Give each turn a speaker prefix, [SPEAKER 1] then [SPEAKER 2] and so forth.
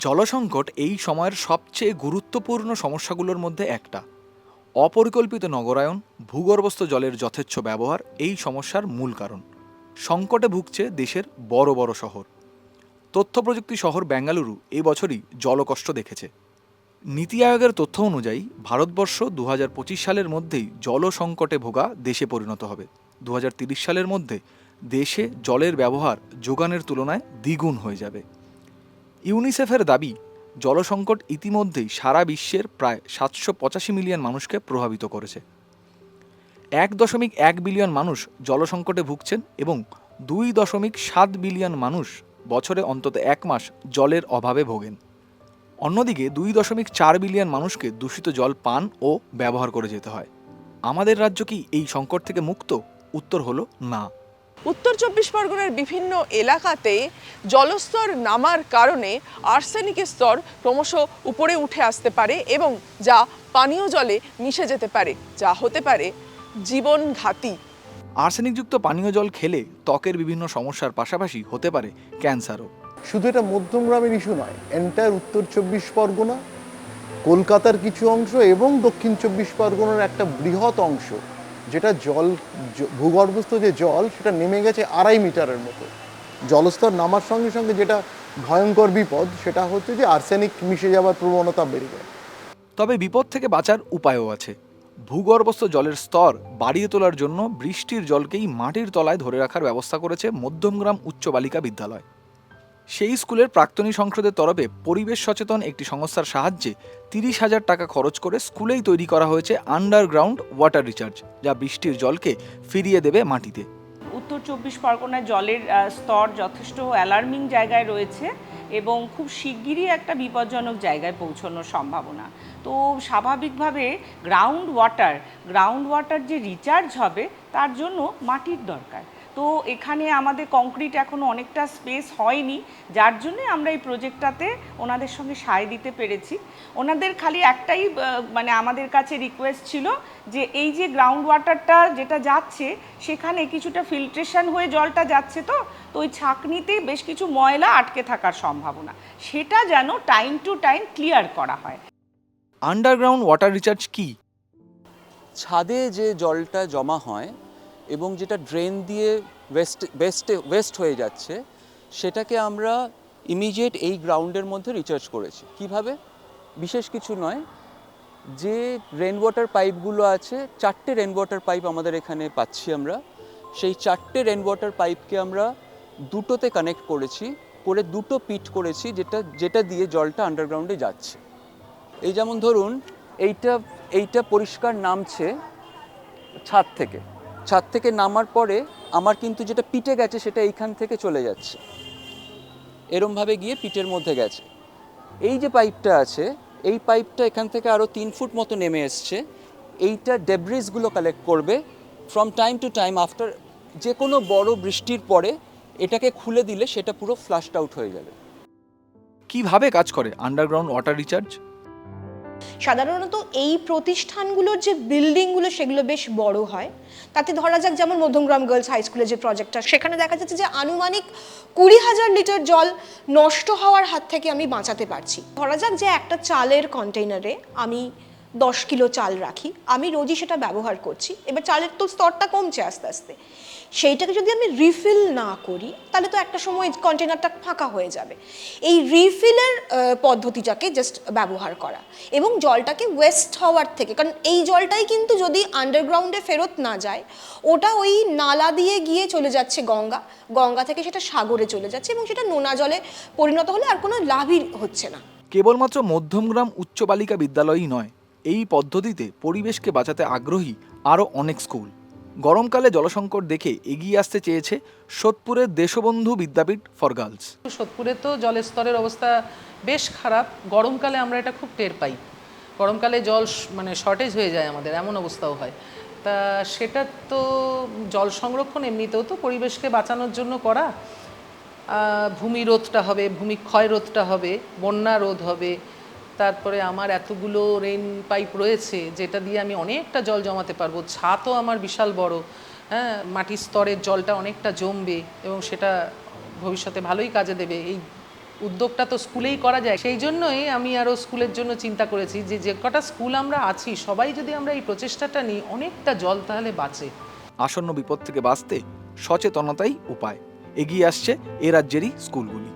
[SPEAKER 1] জলসংকট এই সময়ের সবচেয়ে গুরুত্বপূর্ণ সমস্যাগুলোর মধ্যে একটা। অপরিকল্পিত নগরায়ন, ভূগর্ভস্থ জলের যথেচ্ছ ব্যবহার এই সমস্যার মূল কারণ। সংকটে ভুগছে দেশের বড় বড় শহর। তথ্য প্রযুক্তি শহর বেঙ্গালুরু এই বছরই জলকষ্ট দেখেছে। নীতি আয়োগের তথ্য অনুযায়ী ভারতবর্ষ দু হাজার পঁচিশ সালের মধ্যেই জল সংকটে ভোগা দেশে পরিণত হবে। দু সালের মধ্যে দেশে জলের ব্যবহার যোগানের তুলনায় দ্বিগুণ হয়ে যাবে। ইউনিসেফের দাবি, জলসংকট ইতিমধ্যেই সারা বিশ্বের প্রায় সাতশো পঁচাশি মিলিয়ন মানুষকে প্রভাবিত করেছে। এক দশমিক এক বিলিয়ন মানুষ জলসংকটে ভুগছেন এবং দুই দশমিক সাত বিলিয়ন মানুষ বছরে অন্তত এক মাস জলের অভাবে ভোগেন। অন্যদিকে দুই দশমিক চার বিলিয়ন মানুষকে দূষিত জল, পান ও ব্যবহার করে যেতে হয়। আমাদের রাজ্য কি এই সংকট থেকে মুক্ত? উত্তর হলো না।
[SPEAKER 2] উত্তর চব্বিশ পরগনার বিভিন্ন এলাকাতে জলস্তর নামার কারণে আর্সেনিকের স্তর ক্রমশ উপরে উঠে আসতে পারে এবং যা পানীয় জলে মিশে যেতে পারে যা হতে পারে জীবনঘাতী।
[SPEAKER 1] আর্সেনিকযুক্ত পানীয় জল খেলে ত্বকের বিভিন্ন সমস্যার পাশাপাশি হতে পারে ক্যান্সারও।
[SPEAKER 3] শুধু এটা মধ্যমগ্রামের ইস্যু নয় এন্টায়ার উত্তর চব্বিশ পরগনা কলকাতার কিছু অংশ এবং দক্ষিণ চব্বিশ পরগনার একটা বৃহৎ অংশ। যেটা জল ভূগর্ভস্থ যে জল, সেটা নেমে গেছে আড়াই মিটারের মতো। জলস্তর নামার সঙ্গে সঙ্গে যেটা ভয়ঙ্কর বিপদ, সেটা হচ্ছে যে আর্সেনিক মিশে যাওয়ার প্রবণতা বেড়ে যায়।
[SPEAKER 1] তবে বিপদ থেকে বাঁচার উপায়ও আছে। ভূগর্ভস্থ জলের স্তর বাড়িয়ে তোলার জন্য বৃষ্টির জলকেই মাটির তলায় ধরে রাখার ব্যবস্থা করেছে মধ্যমগ্রাম উচ্চ বালিকা বিদ্যালয়। সেই স্কুলের প্রাক্তনী সংসদের তরফে পরিবেশ সচেতন একটি সংস্থার সাহায্যে তিরিশ হাজার টাকা খরচ করে স্কুলেই তৈরি করা হয়েছে আন্ডারগ্রাউন্ড ওয়াটার রিচার্জ, যা বৃষ্টির জলকে ফিরিয়ে দেবে মাটিতে।
[SPEAKER 4] উত্তর চব্বিশ পরগনায় জলের স্তর যথেষ্ট অ্যালার্মিং জায়গায় রয়েছে এবং খুব শিগগিরই একটা বিপজ্জনক জায়গায় পৌঁছানোর সম্ভাবনা। তো স্বাভাবিকভাবে গ্রাউন্ড ওয়াটার গ্রাউন্ড ওয়াটার যে রিচার্জ হবে, তার জন্য মাটির দরকার। তো এখানে আমাদের কংক্রিট এখনও অনেকটা স্পেস হয়নি যার জন্যে আমরা এই প্রজেক্টটাতে ওনাদের সঙ্গে সায় দিতে পেরেছি। ওনাদের খালি একটাই মানে আমাদের কাছে রিকোয়েস্ট ছিল যে এই যে গ্রাউন্ড ওয়াটারটা যেটা যাচ্ছে সেখানে কিছুটা ফিল্ট্রেশন হয়ে জলটা যাচ্ছে তো তো ওই ছাঁকনিতে বেশ কিছু ময়লা আটকে থাকার সম্ভাবনা। সেটা যেন টাইম টু টাইম ক্লিয়ার করা হয়।
[SPEAKER 1] আন্ডারগ্রাউন্ড ওয়াটার রিচার্জ কি?
[SPEAKER 5] ছাদে যে জলটা জমা হয় এবং যেটা ড্রেন দিয়ে ওয়েস্ট ওয়েস্টে ওয়েস্ট হয়ে যাচ্ছে, সেটাকে আমরা ইমিডিয়েট এই গ্রাউন্ডের মধ্যে রিচার্জ করেছি। কীভাবে? বিশেষ কিছু নয়, যে রেন ওয়াটার পাইপগুলো আছে, চারটে রেন ওয়াটার পাইপ আমাদের এখানে পাচ্ছি আমরা। সেই চারটে রেন ওয়াটার পাইপকে আমরা দুটোতে কানেক্ট করেছি, করে দুটো পিট করেছি, যেটা যেটা দিয়ে জলটা আন্ডারগ্রাউন্ডে যাচ্ছে। এই যেমন ধরুন, এইটা এইটা পরিষ্কার নামছে ছাদ থেকে। ছাদ থেকে নামার পরে আমার কিন্তু যেটা পিটে গেছে সেটা এইখান থেকে চলে যাচ্ছে। এরমভাবে গিয়ে পিটের মধ্যে গেছে। এই যে পাইপটা আছে, এই পাইপটা এখান থেকে আরও তিন ফুট মতো নেমে এসছে। এইটা ডেব্রিজগুলো কালেক্ট করবে from time to time after যে কোনো বড় বৃষ্টির পরে এটাকে খুলে দিলে সেটা পুরো ফ্লাশড আউট হয়ে যাবে।
[SPEAKER 1] কীভাবে কাজ করে? আন্ডারগ্রাউন্ড ওয়াটার রিচার্জ
[SPEAKER 6] সাধারণত এই প্রতিষ্ঠানগুলোর যে বিল্ডিংগুলো, সেগুলো বেশ বড় হয়। তাতে ধরা যাক যেমন মধ্যমগ্রাম গার্লস হাই স্কুলের যে প্রজেক্টটা সেখানে দেখা যাচ্ছে যে আনুমানিক কুড়ি হাজার লিটার জল নষ্ট হওয়ার হাত থেকে আমি বাঁচাতে পারছি। ধরা যাক যে একটা চালের কন্টেইনারে আমি দশ কিলো চাল রাখি। আমি রোজই সেটা ব্যবহার করছি। এবার চালের তো স্তরটা কমছে আস্তে আস্তে। সেইটাকে যদি আমি রিফিল না করি, তাহলে তো একটা সময় কন্টেনারটা ফাঁকা হয়ে যাবে। এই রিফিলের পদ্ধতিটাকে জাস্ট ব্যবহার করা এবং জলটাকে ওয়েস্ট হওয়ার থেকে, কারণ এই জলটাই কিন্তু যদি আন্ডারগ্রাউন্ডে ফেরত না যায়, ওটা ওই নালা দিয়ে গিয়ে চলে যাচ্ছে গঙ্গা। গঙ্গা থেকে সেটা সাগরে চলে যাচ্ছে এবং সেটা নোনা জলে পরিণত হলে আর কোনো লাভই হচ্ছে না।
[SPEAKER 1] কেবলমাত্র মধ্যমগ্রাম উচ্চ বালিকা বিদ্যালয়ই নয় এই পদ্ধতিতে পরিবেশকে বাঁচাতে আগ্রহী আরও অনেক স্কুল। গরমকালে জলসংকট দেখে এগিয়ে আসতে চেয়েছে সোদপুরের দেশবন্ধু বিদ্যাপীঠ ফর গার্লস।
[SPEAKER 7] সোদপুরে তো জলের স্তরের অবস্থা বেশ খারাপ। গরমকালে আমরা এটা খুব টের পাই। গরমকালে জল মানে শর্টেজ হয়ে যায় আমাদের, এমন অবস্থাও হয়। তা সেটা তো জল সংরক্ষণ এমনিতেও তো পরিবেশকে বাঁচানোর জন্য করা। ভূমি রোধটা হবে, ভূমি ক্ষয় রোধটা হবে, বন্যা রোধ হবে তারপরে আমার এতগুলো রেন পাইপ রয়েছে, যেটা দিয়ে আমি অনেকটা জল জমাতে পারব। ছাতও আমার বিশাল বড়। হ্যাঁ মাটির স্তরের জলটা অনেকটা জমবে এবং সেটা ভবিষ্যতে ভালোই কাজে দেবে। এই উদ্যোগটা তো স্কুলেই করা যায়। সেই জন্যই আমি আরও স্কুলের জন্য চিন্তা করেছি যে যে কটা স্কুল আমরা আছি, সবাই যদি আমরা এই প্রচেষ্টাটা নিই, অনেকটা জল তাহলে বাঁচে।
[SPEAKER 1] আসন্ন বিপদ থেকে বাঁচতে সচেতনতাই উপায়। এগিয়ে আসছে এ রাজ্যেরই স্কুলগুলি।